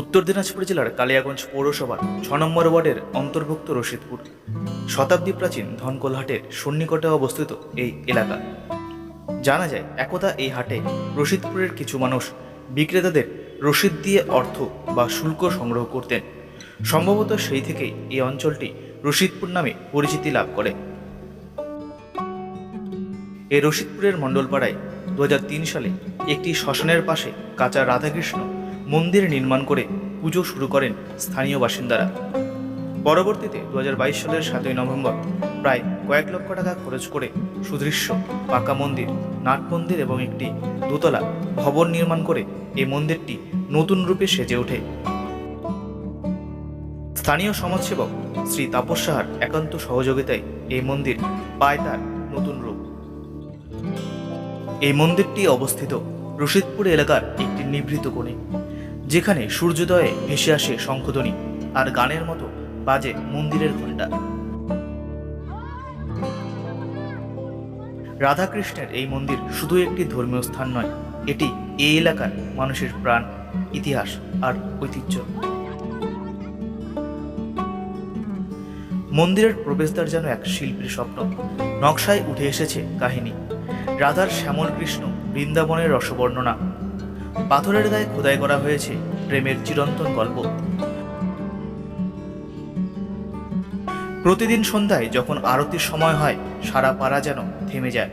উত্তর দিনাজপুর জেলার কালিয়াগঞ্জ পৌরসভার ছ নম্বর ওয়ার্ডের অন্তর্ভুক্ত রশিদপুর। শতাব্দী প্রাচীন ধনকোলহাটের সন্নিকটে অবস্থিত এই এলাকা। জানা যায়, একদা এই হাটে রশিদপুরের কিছু মানুষ বিক্রেতাদের রশিদ দিয়ে অর্থ বা শুল্ক সংগ্রহ করতেন। সম্ভবত সেই থেকেই এই অঞ্চলটি রশিদপুর নামে পরিচিতি লাভ করে। এই রশিদপুরের মণ্ডলপাড়ায় দু হাজার তিন সালে একটি শ্মশানের পাশে কাঁচা রাধাকৃষ্ণ মন্দির নির্মাণ করে পুজো শুরু করেন স্থানীয় বাসিন্দারা। পরবর্তীতে দু হাজার বাইশ সালের সাতই নভেম্বর প্রায় কয়েক লক্ষ টাকা খরচ করে সুদৃশ্য পাকা মন্দির, নাট মন্দির এবং একটি দোতলা ভবন নির্মাণ করে এই মন্দিরটি নতুন রূপে সেজে ওঠে। স্থানীয় সমাজসেবক শ্রী তাপস সাহার একান্ত সহযোগিতায় এই মন্দির পায় তার নতুন রূপ। এই মন্দিরটি অবস্থিত রশিদপুর এলাকার একটি নিভৃত কোণে। যেখানে সূর্যোদয়ে ভেসে আসে শঙ্খধ্বনি আর গানের মতো বাজে মন্দিরের ঘণ্টা রাধাকৃষ্ণের এই মন্দির শুধু একটি ধর্মীয় স্থান নয়, এটি এই এলাকার মানুষের প্রাণ, ইতিহাস আর ঐতিহ্য। মন্দিরের প্রবেশদ্বার যেন এক শিল্পীর স্বপ্ন, নকশায় উঠে এসেছে কাহিনী। রাধার শ্যামল কৃষ্ণ বৃন্দাবনের রসবর্ণনা পাথরের গায়ে খোদাই করা হয়েছে প্রেমের চিরন্তন গল্প। প্রতিদিন সন্ধ্যায় যখন আরতির সময় হয়, সারা পাড়া যেন থেমে যায়।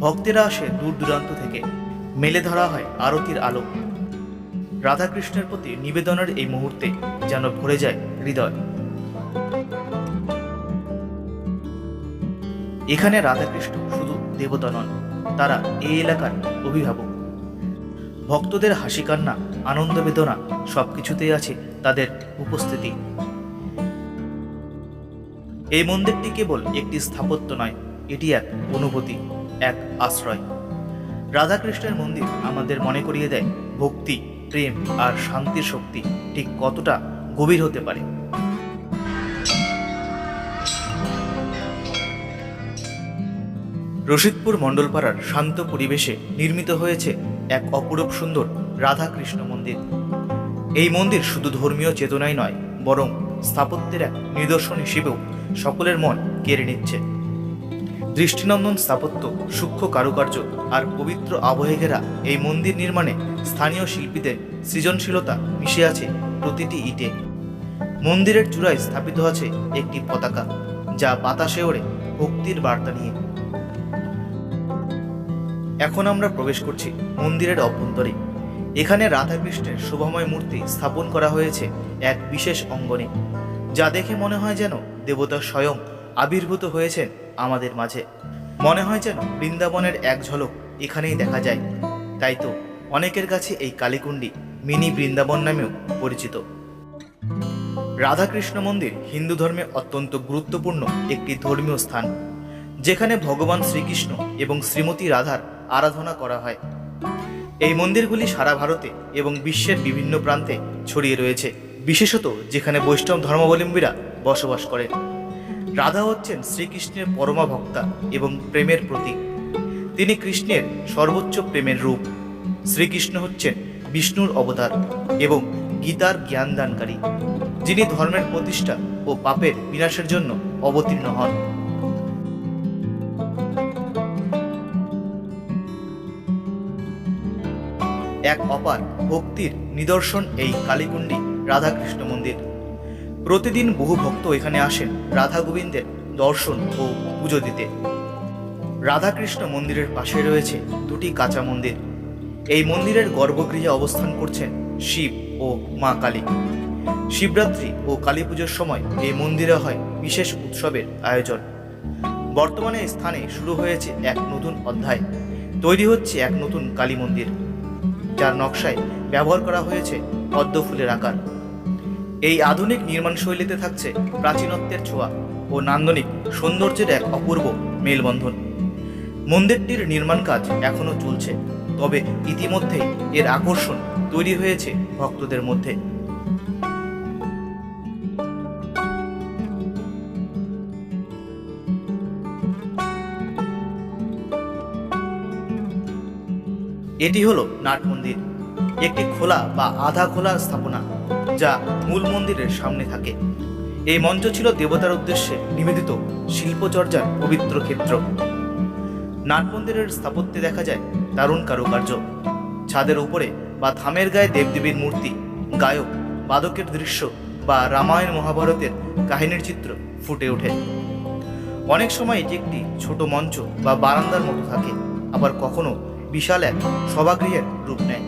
ভক্তেরা আসে দূর দূরান্ত থেকে। মেলে ধরা হয় আরতির আলো। রাধাকৃষ্ণের প্রতি নিবেদনের এই মুহূর্তে যেন ভরে যায় হৃদয়। এখানে রাধাকৃষ্ণ শুধু দেবতা নন, তারা এই এলাকার অভিভাবক। ভক্তদের হাসি কান্না আনন্দ বেদনা সব কিছুতেই আছে তাদের উপস্থিতি। এই মন্দিরটি কেবল একটি স্থাপত্য নয়, এটি এক অনুভূতি, এক আশ্রয়। রাধাকৃষ্ণের মন্দির আমাদের মনে করিয়ে দেয় ভক্তি, প্রেম আর শান্তির শক্তি ঠিক কতটা গভীর হতে পারে। রশিদপুর মণ্ডলপাড়ার শান্ত পরিবেশে নির্মিত হয়েছে এক অপরূপ সুন্দর রাধাকৃষ্ণ মন্দির। এই মন্দির শুধু ধর্মীয় চেতনাই নয়, বরং স্থাপত্যের এক নিদর্শন হিসেবেও সকলের মন কেড়ে নিচ্ছে। দৃষ্টিনন্দন স্থাপত্য, সূক্ষ্ম কারুকার্য আর পবিত্র আবহে ঘেরা এই মন্দির নির্মাণে স্থানীয় শিল্পীদের সৃজনশীলতা মিশে আছে প্রতিটি ইটে। মন্দিরের চূড়ায় স্থাপিত আছে একটি পতাকা, যা বাতাসে ওড়ে ভক্তির বার্তা নিয়ে। এখন আমরা প্রবেশ করছি মন্দিরের অভ্যন্তরে। এখানে রাধাকৃষ্ণের শোভাময় মূর্তি স্থাপন করা হয়েছে এক বিশেষ অঙ্গনে, যা দেখে মনে হয় যেন দেবতা স্বয়ং আবির্ভূত হয়েছেন আমাদের মাঝে। মনে হয় যেন বৃন্দাবনের এক ঝলক এখানেই দেখা যায়। তাই তো অনেকের কাছে এই কালীকুণ্ডি মিনি বৃন্দাবন নামেও পরিচিত। রাধাকৃষ্ণ মন্দির হিন্দু ধর্মে অত্যন্ত গুরুত্বপূর্ণ একটি ধর্মীয় স্থান, যেখানে ভগবান শ্রীকৃষ্ণ এবং শ্রীমতী রাধার আরাধনা করা হয়। এই মন্দিরগুলি সারা ভারতে এবং বিশ্বের বিভিন্ন প্রান্তে ছড়িয়ে রয়েছে, বিশেষত যেখানে বৈষ্ণব ধর্মাবলম্বীরা বসবাস করেন। রাধা হচ্ছেন শ্রীকৃষ্ণের পরমা ভক্তা এবং প্রেমের প্রতীক। তিনি কৃষ্ণের সর্বোচ্চ প্রেমের রূপ। শ্রীকৃষ্ণ হচ্ছেন বিষ্ণুর অবতার এবং গীতার জ্ঞানদানকারী, যিনি ধর্মের প্রতিষ্ঠা ও পাপের বিনাশের জন্য অবতীর্ণ হন। এক অপার ভক্তির নিদর্শন এই কালীকুণ্ডী রাধাকৃষ্ণ মন্দির। প্রতিদিন বহু ভক্ত এখানে আসেন রাধা গোবিন্দের দর্শন ও পুজো দিতে। রাধাকৃষ্ণ মন্দিরের পাশে রয়েছে দুটি কাঁচা মন্দির। এই মন্দিরের গর্ভগৃহে অবস্থান করছেন শিব ও মা কালী। শিবরাত্রি ও কালী পুজোর সময় এই মন্দিরে হয় বিশেষ উৎসবের আয়োজন। বর্তমানে স্থানে শুরু হয়েছে এক নতুন অধ্যায়। তৈরি হচ্ছে এক নতুন কালী মন্দির। যার নকশায় ব্যবহার করা হয়েছে পদ্ম ফুলের আকার। এই আধুনিক নির্মাণ শৈলীতে থাকছে প্রাচীনত্বের ছোঁয়া ও নান্দনিক সৌন্দর্যের এক অপূর্ব মেলবন্ধন। মন্দিরটির নির্মাণ কাজ এখনও চলছে, তবে ইতিমধ্যেই এর আকর্ষণ তৈরি হয়েছে ভক্তদের মধ্যে। এটি হলো নাট মন্দির। একটি খোলা বা আধা খোলা স্থাপনা যা মূল মন্দিরের সামনে থাকে। এই মঞ্চ ছিল দেবতার উদ্দেশ্যে নিবেদিত শিল্পচর্যার পবিত্র ক্ষেত্র। নাট মন্দিরের স্থাপত্যে দেখা যায় দারুণ কারুকার্য। ছাদের উপরে বা থামের গায়ে দেবদেবীর মূর্তি, গায়ক বাদকের দৃশ্য বা রামায়ণ মহাভারতের কাহিনীর চিত্র ফুটে ওঠে। অনেক সময় এটি একটি ছোট মঞ্চ বা বারান্দার মতো থাকে, আবার কখনো বিশাল এক সভাগৃহের রূপ নেয়।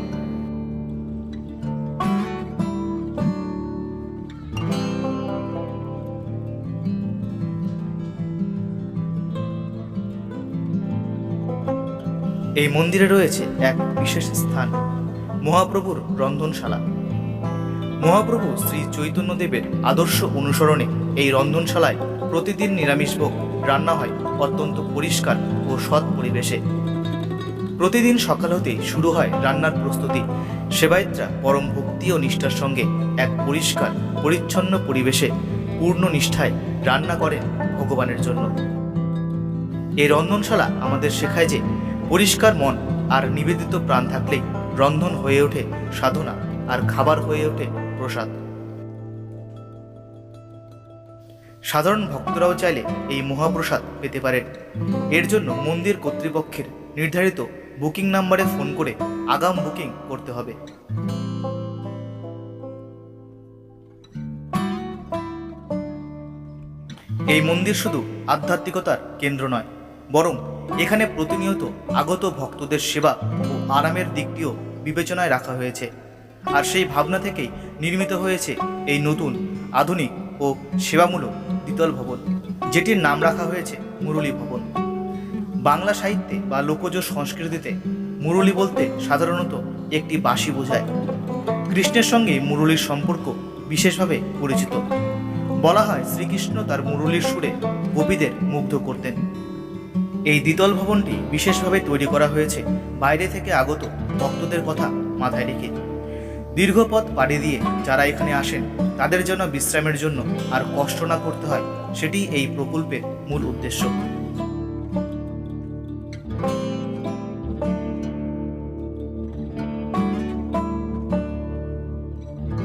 এই মন্দিরে রয়েছে এক বিশেষ স্থান, মহাপ্রভুর রন্ধনশালা। মহাপ্রভু শ্রী চৈতন্যদেবের আদর্শ অনুসরণে এই রন্ধনশালায় প্রতিদিন নিরামিষ ভোগ রান্না হয় অত্যন্ত পরিষ্কার ও সৎ পরিবেশে। প্রতিদিন সকাল হতেই শুরু হয় রান্নার প্রস্তুতি। সেবায়িত্রা পরম ভক্তি ও নিষ্ঠার সঙ্গে এক পরিষ্কার, পরিচ্ছন্ন পরিবেশে পূর্ণ নিষ্ঠায় রান্না করেন ভগবানের জন্য। এই রন্ধনশালা আমাদের শেখায় যে পরিষ্কার মন আর নিবেদিত প্রাণ থাকলেই রন্ধন হয়ে ওঠে সাধনা আর খাবার হয়ে ওঠে প্রসাদ। সাধারণ ভক্তরাও চাইলে এই মহাপ্রসাদ পেতে পারেন। এর জন্য মন্দির কর্তৃপক্ষের নির্ধারিত বুকিং নাম্বারে ফোন করে আগাম বুকিং করতে হবে। এই মন্দির শুধু আধ্যাত্মিকতার কেন্দ্র নয়, বরং এখানে প্রতিনিয়ত আগত ভক্তদের সেবা ও আরামের দিকটিও বিবেচনায় রাখা হয়েছে। আর সেই ভাবনা থেকেই নির্মিত হয়েছে এই নতুন, আধুনিক ও সেবামূলক দ্বিতল ভবন, যেটির নাম রাখা হয়েছে মুরলী ভবন। বাংলা সাহিত্যে বা লোকজ সংস্কৃতিতে মুরলী বলতে সাধারণত একটি বাঁশি বোঝায়। কৃষ্ণের সঙ্গে মুরলীর সম্পর্ক বিশেষভাবে পরিচিত। বলা হয় শ্রীকৃষ্ণ তার মুরলীর সুরে গোপীদের মুগ্ধ করতেন। এই দ্বিতল ভবনটি বিশেষভাবে তৈরি করা হয়েছে বাইরে থেকে আগত ভক্তদের কথা মাথায় রেখে। দীর্ঘ পথ পাড়ি দিয়ে যারা এখানে আসেন, তাদের জন্য বিশ্রামের জন্য আর কষ্ট না করতে হয় সেটি এই প্রকল্পের মূল উদ্দেশ্য।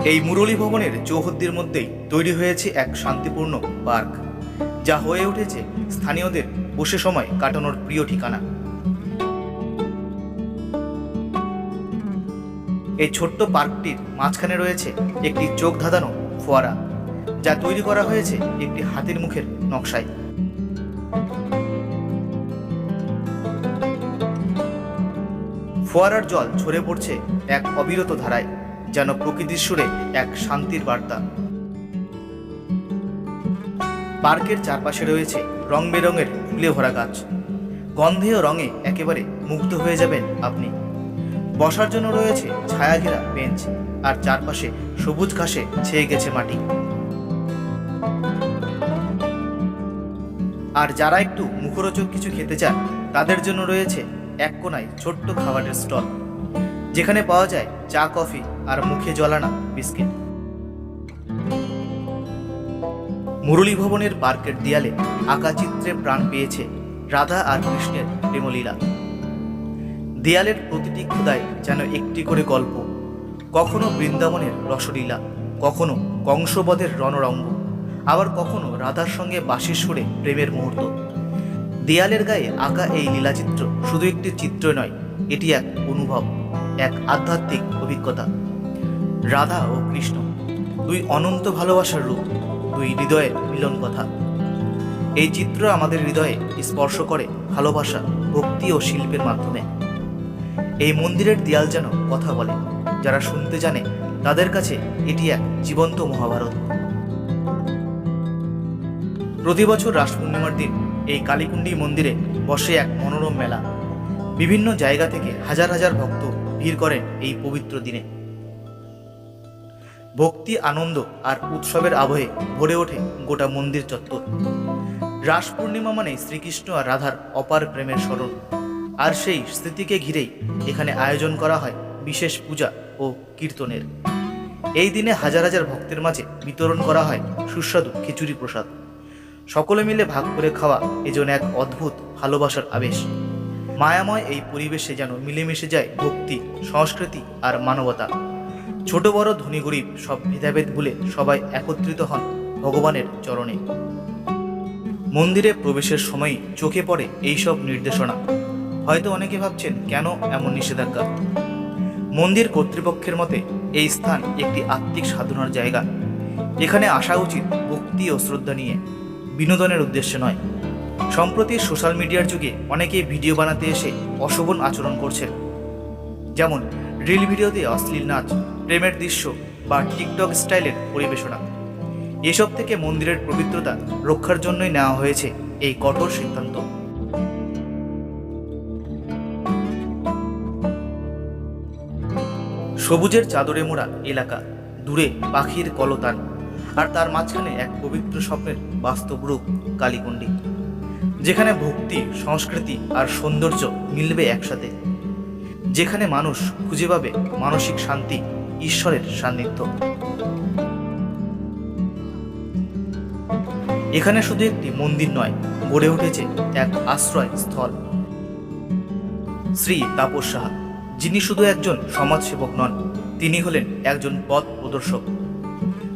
এই মুরলী ভবনের চৌহদ্দির মধ্যেই তৈরি হয়েছে এক শান্তিপূর্ণ পার্ক, যা হয়ে উঠেছে স্থানীয়দের বসে সময় কাটানোর প্রিয় ঠিকানা। এই ছোট্ট পার্কটির মাঝখানে রয়েছে একটি চোখ ধাঁধানো ফোয়ারা, যা তৈরি করা হয়েছে একটি হাতির মুখের নকশায়। ফোয়ারার জল ঝরে পড়ছে এক অবিরত ধারায়। যেন প্রকৃতির সুরে এক শান্তির বার্তা। পার্কের চারপাশে রয়েছে রং বেরঙের ফুলে ভরা গাছ। গন্ধে ও রঙে একেবারে মুগ্ধ হয়ে যাবেন আপনি। বসার জন্য রয়েছে ছায়াঘেরা বেঞ্চ, আর চারপাশে সবুজ ঘাসে ছেয়ে গেছে মাটি। আর যারা একটু মুখরোচক কিছু খেতে চান, তাদের জন্য রয়েছে এক কোনায় ছোট্ট খাবারের স্টল। যেখানে পাওয়া যায় চা, কফি আর মুখে জ্বলানা বিস্কিট। মুরলী ভবনের পার্কের দেয়ালে আঁকা চিত্রে প্রাণ পেয়েছে রাধা আর কৃষ্ণের প্রেমলীলা। দেয়ালের প্রতিটি খোদায় যেন একটি করে গল্প। কখনো বৃন্দাবনের রসলীলা, কখনো কংসবধের রণরঙ্গ, আবার কখনো রাধার সঙ্গে বাঁশির সুরে প্রেমের মুহূর্ত। দেয়ালের গায়ে আঁকা এই লীলাচিত্র শুধু একটি চিত্র নয়, এটি এক অনুভব। এক আধ্যাত্মিক অভিজ্ঞতা। রাধা ও কৃষ্ণ, দুই অনন্ত ভালোবাসার রূপ, দুই হৃদয়ের মিলন কথা। এই চিত্র আমাদের হৃদয়ে স্পর্শ করে ভালোবাসা, ভক্তি ও শিল্পের মাধ্যমে। এই মন্দিরের দেয়াল যেন কথা বলে, যারা শুনতে জানে, তাদের কাছে এটি এক জীবন্ত মহাভারত। প্রতি বছর রাস পূর্ণিমার দিন এই কালীকুণ্ডী মন্দিরে বসে এক মনোরম মেলা। বিভিন্ন জায়গা থেকে হাজার হাজার ভক্ত ভিড় করেন এই পবিত্র দিনে। ভক্তি, আনন্দ আর উৎসবের আবহে ভরে ওঠে গোটা মন্দির চত্বর। রাস পূর্ণিমা মানে শ্রীকৃষ্ণ আর রাধার অপার প্রেমের স্মরণ। আর সেই স্মৃতিকে ঘিরেই এখানে আয়োজন করা হয় বিশেষ পূজা ও কীর্তনের। এই দিনে হাজার হাজার ভক্তের মাঝে বিতরণ করা হয় সুস্বাদু খিচুড়ি প্রসাদ। সকলে মিলে ভাগ করে খাওয়া এজন এক অদ্ভুত ভালোবাসার আবেশ। মায়াময় এই পরিবেশে যেন মিলেমিশে যায় ভক্তি, সংস্কৃতি আর মানবতা। ছোট, বড়, ধনী, গরিব সব ভেদাভেদ ভুলে সবাই একত্রিত হন ভগবানের চরণে। মন্দিরে প্রবেশের সময় চোখে পড়ে এইসব নির্দেশনা। হয়তো অনেকে ভাবছেন, কেন এমন নিষেধাজ্ঞা? মন্দির কর্তৃপক্ষের মতে এই স্থান একটি আত্মিক সাধনার জায়গা। এখানে আসা উচিত ভক্তি ও শ্রদ্ধা নিয়ে। বিনোদনের উদ্দেশ্যে নয়। সম্প্রতি সোশ্যাল মিডিয়ার যুগে অনেকেই ভিডিও বানাতে এসে অশোভন আচরণ করছেন। যেমন, রিল ভিডিওতে অশ্লীল নাচ, প্রেমের দৃশ্য বা টিকটক স্টাইলের পরিবেশনা। এসব থেকে মন্দিরের পবিত্রতা রক্ষার জন্যই নেওয়া হয়েছে এই কঠোর সিদ্ধান্ত। সবুজের চাদরে মোড়া এলাকা দূরে পাখির কলতান আর তার মাঝখানে এক পবিত্র স্বপ্নের বাস্তব রূপ কালীকুণ্ডি। যেখানে ভক্তি, সংস্কৃতি আর সৌন্দর্য মিলবে একসাথে। যেখানে মানুষ খুঁজে পাবে মানসিক শান্তি, ঈশ্বরের সান্নিধ্য। এখানে শুধু একটি মন্দির নয়, গড়ে উঠেছে এক আশ্রয় স্থল শ্রী তাপস সাহা, যিনি শুধু একজন সমাজসেবক নন, তিনি হলেন একজন পথ প্রদর্শক।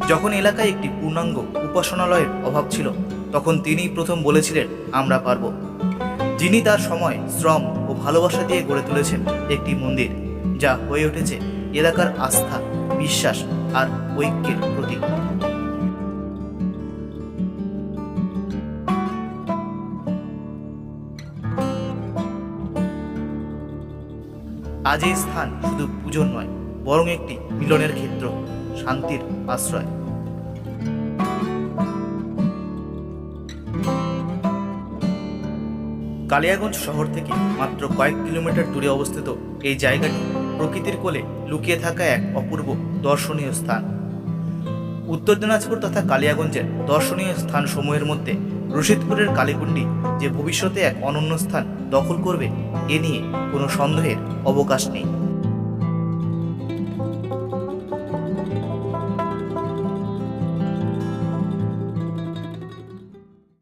যখন এলাকায় একটি পূর্ণাঙ্গ উপাসনালয়ের অভাব ছিল তখন তিনিই প্রথম বলেছিলেন, আমরা পারব। যিনি তার সময়, শ্রম ও ভালোবাসা দিয়ে গড়ে তুলেছেন একটি মন্দির, যা হয়ে উঠেছে এলাকার আস্থা, বিশ্বাস আর ঐক্যের প্রতীক। আজ এই স্থান শুধু পুজোর নয়, বরং একটি মিলনের ক্ষেত্র, শান্তির আশ্রয়। কালিয়াগঞ্জ শহর থেকে মাত্র কয়েক কিলোমিটার দূরে অবস্থিত এই জায়গাটি প্রকৃতির কোলে লুকিয়ে থাকা এক অপূর্ব দর্শনীয় স্থান। উত্তর দিনাজপুর তথা কালিয়াগঞ্জের দর্শনীয় স্থান সমূহের মধ্যে রশিদপুরের কালীকুণ্ডি যে ভবিষ্যতে এক অনন্য স্থান দখল করবে, এ নিয়ে কোনো সন্দেহের অবকাশ নেই।